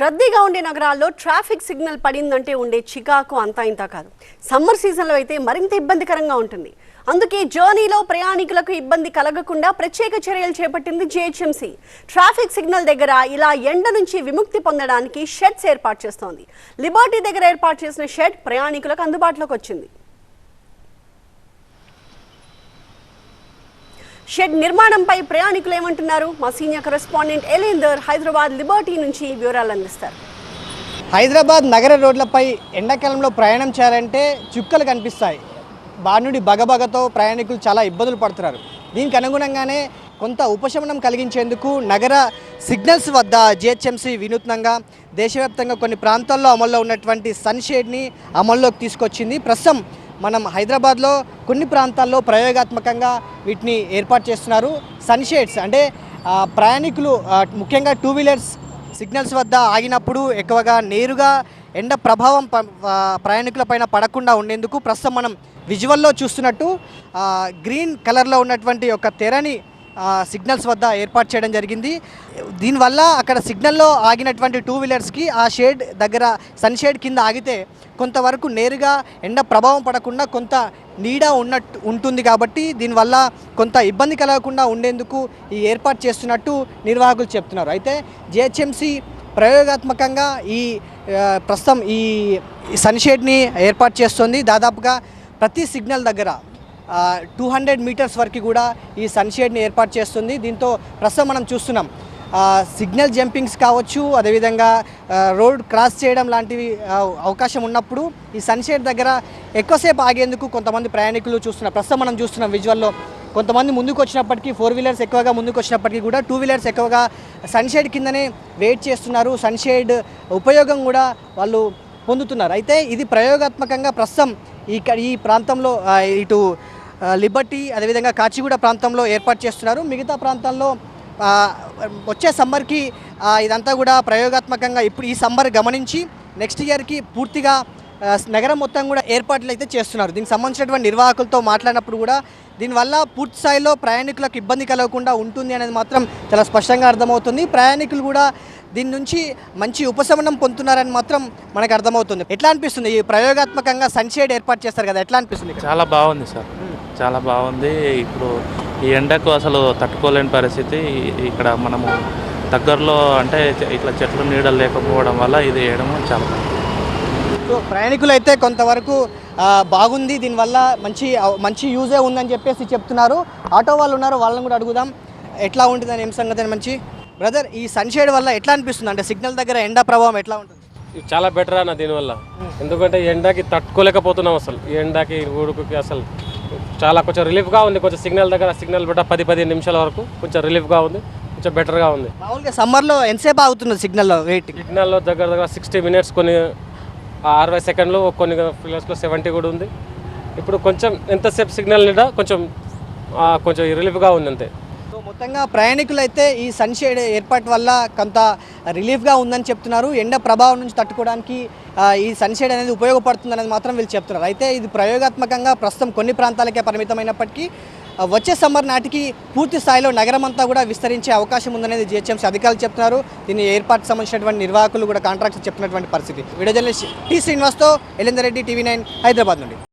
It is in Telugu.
రద్దీగా ఉండే నగరాల్లో ట్రాఫిక్ సిగ్నల్ పడిందంటే ఉండే చికాకు అంతా ఇంత కాదు. సమ్మర్ సీజన్లో అయితే మరింత ఇబ్బందికరంగా ఉంటుంది. అందుకే జర్నీలో ప్రయాణికులకు ఇబ్బంది కలగకుండా ప్రత్యేక చర్యలు చేపట్టింది జిహెచ్ఎంసీ. ట్రాఫిక్ సిగ్నల్ దగ్గర ఇలా ఎండ నుంచి విముక్తి పొందడానికి షెడ్స్ ఏర్పాటు చేస్తోంది. లిబర్టీ దగ్గర ఏర్పాటు చేసిన షెడ్ ప్రయాణికులకు అందుబాటులోకి వచ్చింది. షెడ్ నిర్మాణంపై ప్రయాణికులు ఏమంటున్నారు? మా senior correspondent Elender Hyderabad Liberty నుంచి వివరాలు అందిస్తారు. హైదరాబాద్ నగర రోడ్లపై ఎండాకాలంలో ప్రయాణం చేయాలంటే చుక్కలు కనిపిస్తాయి. బాణుడి బగబగతో ప్రయాణికులు చాలా ఇబ్బందులు పడుతున్నారు. దీనికి అనుగుణంగానే కొంత ఉపశమనం కలిగించేందుకు నగర సిగ్నల్స్ వద్ద జిహెచ్ఎంసీ వినూత్నంగా దేశవ్యాప్తంగా కొన్ని ప్రాంతాల్లో అమల్లో ఉన్నటువంటి సన్షేడ్ని అమల్లోకి తీసుకొచ్చింది. ప్రస్తుతం మనం హైదరాబాద్లో కొన్ని ప్రాంతాల్లో ప్రయోగాత్మకంగా వీటిని ఏర్పాటు చేస్తున్నారు. సన్షేడ్స్ అంటే ప్రయాణికులు ముఖ్యంగా టూ వీలర్స్ సిగ్నల్స్ వద్ద ఆగినప్పుడు ఎక్కువగా నేరుగా ఎండ ప్రభావం ప- పైన పడకుండా ఉండేందుకు ప్రస్తుతం మనం విజువల్లో చూస్తున్నట్టు గ్రీన్ కలర్లో ఉన్నటువంటి ఒక తెరని సిగ్నల్స్ వద్ద ఏర్పాటు చేయడం జరిగింది. దీనివల్ల అక్కడ సిగ్నల్లో ఆగినటువంటి టూ వీలర్స్కి ఆ షేడ్ దగ్గర సన్ షేడ్ కింద ఆగితే కొంతవరకు నేరుగా ఎండ ప్రభావం పడకుండా కొంత నీడ ఉన్నట్టు ఉంటుంది కాబట్టి దీనివల్ల కొంత ఇబ్బంది కలగకుండా ఉండేందుకు ఈ ఏర్పాటు చేస్తున్నట్టు నిర్వాహకులు చెప్తున్నారు. అయితే జిహెచ్ఎంసి ప్రయోగాత్మకంగా ఈ ప్రస్తుతం ఈ సన్షేడ్ని ఏర్పాటు చేస్తుంది. దాదాపుగా ప్రతి సిగ్నల్ దగ్గర టూ హండ్రెడ్ మీటర్స్ వరకు కూడా ఈ సన్షేడ్ని ఏర్పాటు చేస్తుంది. దీంతో ప్రస్తుతం మనం చూస్తున్నాం. సిగ్నల్ జంపింగ్స్ కావచ్చు అదేవిధంగా రోడ్ క్రాస్ చేయడం లాంటివి అవకాశం ఉన్నప్పుడు ఈ సన్షేడ్ దగ్గర ఎక్కువసేపు ఆగేందుకు కొంతమంది ప్రయాణికులు చూస్తున్నారు. ప్రస్తుతం మనం చూస్తున్నాం విజువల్లో కొంతమంది ముందుకు వచ్చినప్పటికీ ఫోర్ వీలర్స్ ఎక్కువగా ముందుకు వచ్చినప్పటికీ కూడా టూ వీలర్స్ ఎక్కువగా సన్షేడ్ కిందనే వెయిట్ చేస్తున్నారు. సన్షేడ్ ఉపయోగం కూడా వాళ్ళు పొందుతున్నారు. అయితే ఇది ప్రయోగాత్మకంగా ప్రస్తుతం ఈ ఈ ప్రాంతంలో ఇటు లిబర్టీ అదేవిధంగా కాచిగూడ ప్రాంతంలో ఏర్పాటు చేస్తున్నారు. మిగతా ప్రాంతాల్లో వచ్చే సమ్మర్కి ఇదంతా కూడా ప్రయోగాత్మకంగా ఇప్పుడు ఈ సమ్మర్ గమనించి నెక్స్ట్ ఇయర్కి పూర్తిగా నగరం మొత్తం కూడా ఏర్పాట్లు అయితే చేస్తున్నారు. దీనికి సంబంధించినటువంటి నిర్వాహకులతో మాట్లాడినప్పుడు కూడా దీనివల్ల పూర్తి స్థాయిలో ప్రయాణికులకు ఇబ్బంది కలగకుండా ఉంటుంది అనేది మాత్రం చాలా స్పష్టంగా అర్థమవుతుంది. ప్రయాణికులు కూడా దీని నుంచి మంచి ఉపశమనం పొందుతున్నారని మాత్రం మనకు అర్థమవుతుంది. ఎట్లా అనిపిస్తుంది? ఈ ప్రయోగాత్మకంగా సన్షేడ్ ఏర్పాటు చేస్తారు కదా ఎట్లా అనిపిస్తుంది? చాలా బాగుంది సార్. చాలా బాగుంది. ఇప్పుడు ఈ ఎండకు అసలు తట్టుకోలేని పరిస్థితి. ఇక్కడ మనము దగ్గరలో అంటే ఇట్లా చెట్లు నీడలు లేకపోవడం వల్ల ఇది వేయడం చాలా ప్రయాణికులు అయితే కొంతవరకు బాగుంది. దీనివల్ల మంచి మంచి యూజే ఉందని చెప్పేసి చెప్తున్నారు. ఆటో వాళ్ళు ఉన్నారు వాళ్ళని కూడా అడుగుదాం. ఎట్లా ఉంటుంది అని ఏం సంగతి అని మంచి. బ్రదర్ ఈ సన్షేడ్ వల్ల ఎట్లా అనిపిస్తుంది? అంటే సిగ్నల్ దగ్గర ఎండ ప్రభావం ఎట్లా ఉంటుంది? చాలా బెటర్ అన్న దీనివల్ల. ఎందుకంటే ఈ ఎండకి తట్టుకోలేకపోతున్నాం అసలు. ఈ ఎండకి ఉడుకుకి అసలు చాలా కొంచెం రిలీఫ్గా ఉంది కొంచెం సిగ్నల్ దగ్గర సిగ్నల్ పెట్ట పది పదిహేను నిమిషాల వరకు కొంచెం రిలీఫ్గా ఉంది కొంచెం బెటర్గా ఉంది. మామూలుగా సమ్మర్లో ఎంతసేపు ఆగుతుంది సిగ్నల్లో వెయిట్ సిగ్నల్లో దగ్గర దగ్గర సిక్స్టీ మినిట్స్ కొన్ని అరవై సెకండ్లు కొన్ని ప్లేస్లో సెవెంటీ కూడా ఉంది. ఇప్పుడు కొంచెం ఎంతసేపు సిగ్నల్ నిండా కొంచెం కొంచెం రిలీఫ్గా ఉంది అంతే మొత్తంగా ప్రయాణికులు అయితే ఈ సన్షేడ్ ఏర్పాటు వల్ల కొంత రిలీఫ్గా ఉందని చెప్తున్నారు. ఎండ ప్రభావం నుంచి తట్టుకోవడానికి ఈ సన్షేడ్ అనేది ఉపయోగపడుతుంది అనేది మాత్రం వీళ్ళు చెప్తున్నారు. అయితే ఇది ప్రయోగాత్మకంగా ప్రస్తుతం కొన్ని ప్రాంతాలకే పరిమితమైనప్పటికీ వచ్చే సమ్మర్ నాటికి పూర్తి స్థాయిలో నగరం అంతా కూడా విస్తరించే అవకాశం ఉందనేది జిహెచ్ఎంసీ అధికారులు చెప్తున్నారు. దీని ఏర్పాటు సంబంధించినటువంటి నిర్వాహకులు కూడా కాంట్రాక్ట్ చెప్పినటువంటి పరిస్థితి. వీడియో జర్నలిస్ట్ టి శ్రీనివాస్తో ఎలిందర్ రెడ్డి టీవీ నైన్ హైదరాబాద్ నుండి.